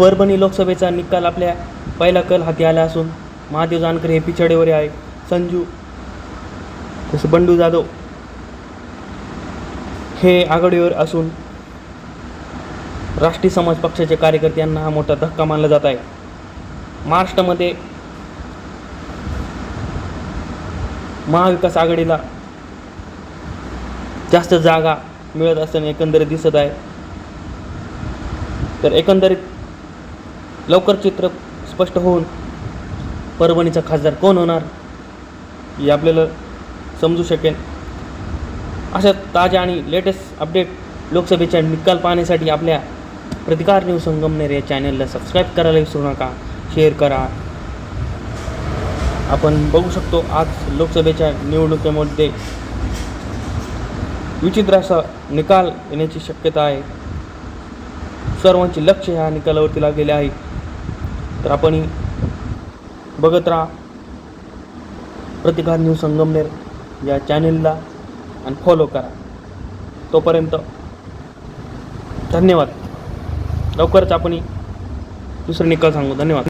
परभणी लोकसभेचा निकाल आपल्या पहिला कल हाती आला असून महादेव जानकर हे पिछाडीवर आहे संजू तसं बंडू जाधव हे आघाडीवर असून राष्ट्रीय समाज पक्षाच्या कार्यकर्त्यांना हा मोठा धक्का मानला जात आहे. महाराष्ट्रामध्ये महाविकास आघाडीला जास्त जागा मिळत असताना एकंदरीत दिसत आहे. तर एकंदरीत लवकर चित्र स्पष्ट होऊन परभणीचा खासदार कोण होणार हे आपल्याला समजू शकेल. अशा ताज्या आणि लेटेस्ट अपडेट लोकसभेच्या निकाल पाहण्यासाठी आपल्या प्रतिकार न्यूज संगमनेर या चॅनलला सबस्क्राईब करायला विसरू नका. शेअर करा. आपण बघू शकतो आज लोकसभेच्या निवडणुकीमध्ये विचित्र असा निकाल येण्याची शक्यता आहे. सर्वांचे लक्ष ह्या निकालावरती लागलेले आहे. तर आपण बघत राहा. प्रतिकार न्यूज संगमनेर या चॅनेलला आणि फॉलो करा. तोपर्यंत धन्यवाद. लवकरच आपण दुसरे निकाल सांगू. धन्यवाद.